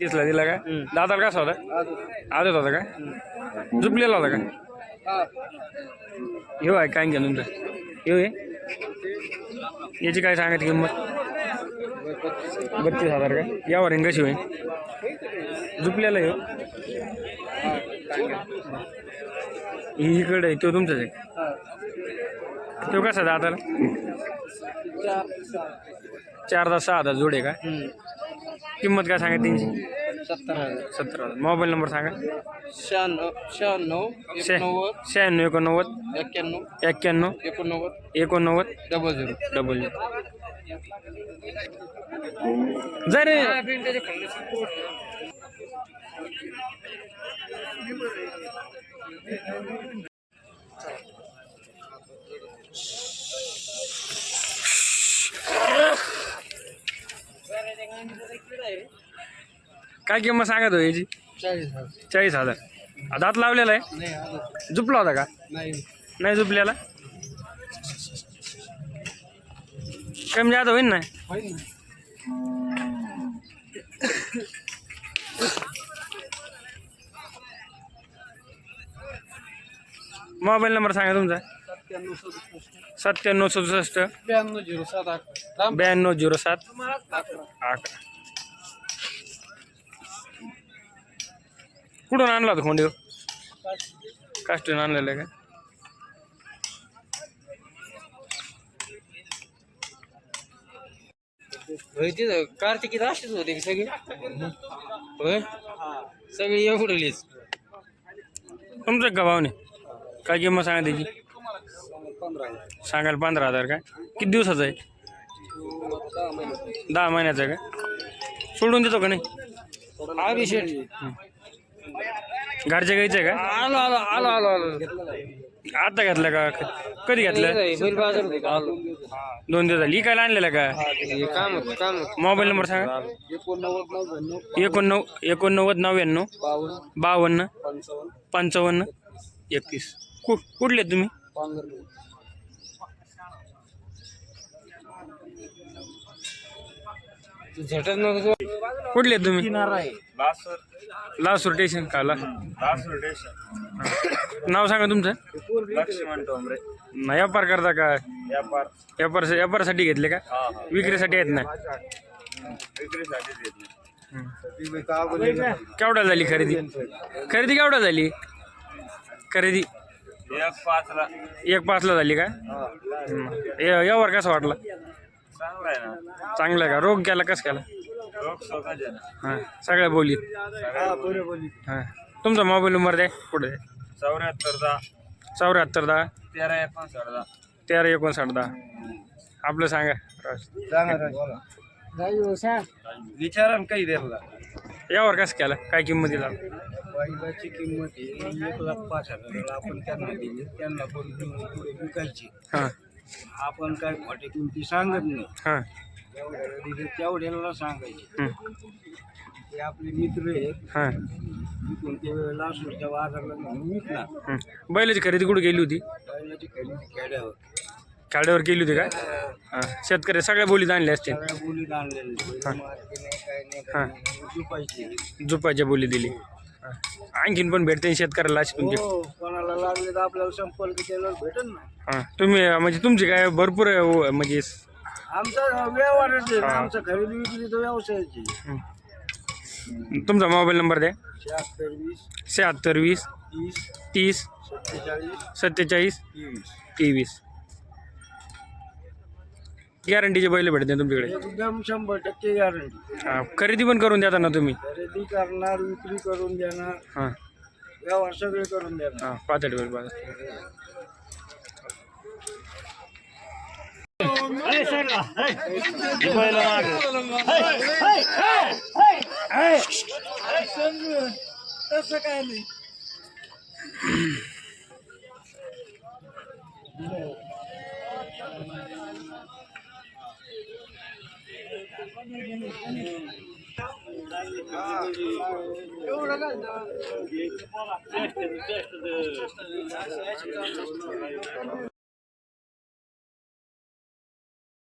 तीसला दिला का? दादाला कसा होता? आदत होता का? झुपलेला होता का? येऊ आहे काय घ्या तुमचं? येऊ आहे याची काय सांगायची किंमत? बत्तीस हजार का? यावर आहे कशी होईल? झुपलेला येऊ ही इकडे आहे तो तुमचाच आहे. तो कसा दादाला चार दहा सहा हजार जोडे का? किंमत काय सांगा तीनशे सत्तर हजार. सतरा मोबाईल नंबर सांगा. शहाण्णव शहाण्णव एकोणनव्वद शहाण्णव एकोणनव्वद एक्क्याण्णव एक्क्याण्णव एकोणनव्वद एकोणनव्वद डबल झिरो. डबल जा रे! काय किंमत सांगत हो याची? चाळीस हजार. दात लावलेला आहे? झुपला होता का? नाही. नाही झुपल्याला कमी ना? होईल ना. मोबाईल नंबर सांगा तुमचा. सदुसष्ट. ब्याण्णव झिरो सात अकरा ब्याण्णव झिरो सात. अकरा अकरा कुठून आणला होता खोंडीव काष्टून आणलेलं आहे का? होय तिथं कार्तिकी राशीच होते की सगळी? होय? सगळी एवढलीच. तुमचं का भावने? काय किंमत सांगा त्याची? पंधरा हजार. सांगाल पंधरा हजार का? किती दिवसाचं आहे? दहा महिन्याचं आहे का? सोडून देतो का नाही? अभिषेक. घरच्या गाईचं आहे का? आलो आलो आलो आलो आलो. आता घेतलं का? कधी घेतलं? बैल बाजार होते का? आलो. दोन दिवस झाली. इकायला आणलेलं का? हे काम होतं काम होतं. मोबाईल नंबर सांगा. एकोणनव्वद एकोणनव एकोणनव्वद नव्याण्णव बावन्न बावन्न पंचावन्न. पंचावन्न एकतीस. कु कुठले तुम्ही? पांघरले झटत नको कुठले तुम्ही लासूर स्टेशन का ला नाव सांगा तुमचं? लक्ष्मण टोंबरे. ना व्यापार करता का? व्यापार. व्यापार व्यापारासाठी घेतले का? विक्रीसाठी आहेत ना? केवढा झाली खरेदी? खरेदी केवढा झाली? खरेदी? एक पाचला. झाली का? यावर कसा वाटला? चांगला आहे ना? चांगला आहे का? रोग केला कसं आहे ना. हां सगळ्या बोलीत हां तुमचा मोबाईल नंबर द्या. पुढे. द्या. चौऱ्याहत्तर दहा. चौऱ्याहत्तर दहा. तेरा एकोणसाठ दहा. तेरा एकोणसाठ दहा. आपलं सांगा. विचारा ना काही द्यायला. यावर कसं केला? काय किंमतीला बैलाची किंमत आहे एक लाख पाच हजार. आपण त्यांना दिली त्यांना पण पुढे विकायची. हां. आपण काय खोटे किमती सांगत नाही. हां. दिले तेवढ्याला सांगायचे. ते आपले मित्र आहेत. हां. विकून ते लासूरच्या बाजारला नेऊन विकणार. हम्म. बैलाची खरेदी कुठे गेली होती? बैलाची खरेदी खेड्यावर. खेड्यावर केली होती का? हां. शेतकरी सगळ्या बोलीत आणल्या असतील. सगळ्या बोलीत आणलेले. बैल मारते नाही काय नाही हां. काय नाही. दुपायची झुपाच्या बोली दिली. आणखीन पण भेटते शेतकऱ्याला अशी तुमची. हो कोणाला लागले तर आपल्याला संपर्क केल्यावर भेटेल ना. हां तुम्ही म्हणजे तुमची काय भरपूर आहे, हो, म्हणजे आमचा व्यवहारच आहे ना. आमचा खरेदी विक्रीचा व्यवसायाची तुमचा मोबाईल नंबर द्या. शहात्तर वीस शहात्तर वीस तीस तीस सत्तेचाळीस सत्तेचाळीस तेवीस तेवीस. गॅरंटीचे बैल भेटते तुमच्याकडे? एकदम शंभर टक्के गॅरंटी खरेदी पण करून देता ना तुम्ही? खरेदी करणार विक्री करून देणार. व्यवहार सगळे करून देणार. हां पातळी काय नाही. Yo la gané. Ya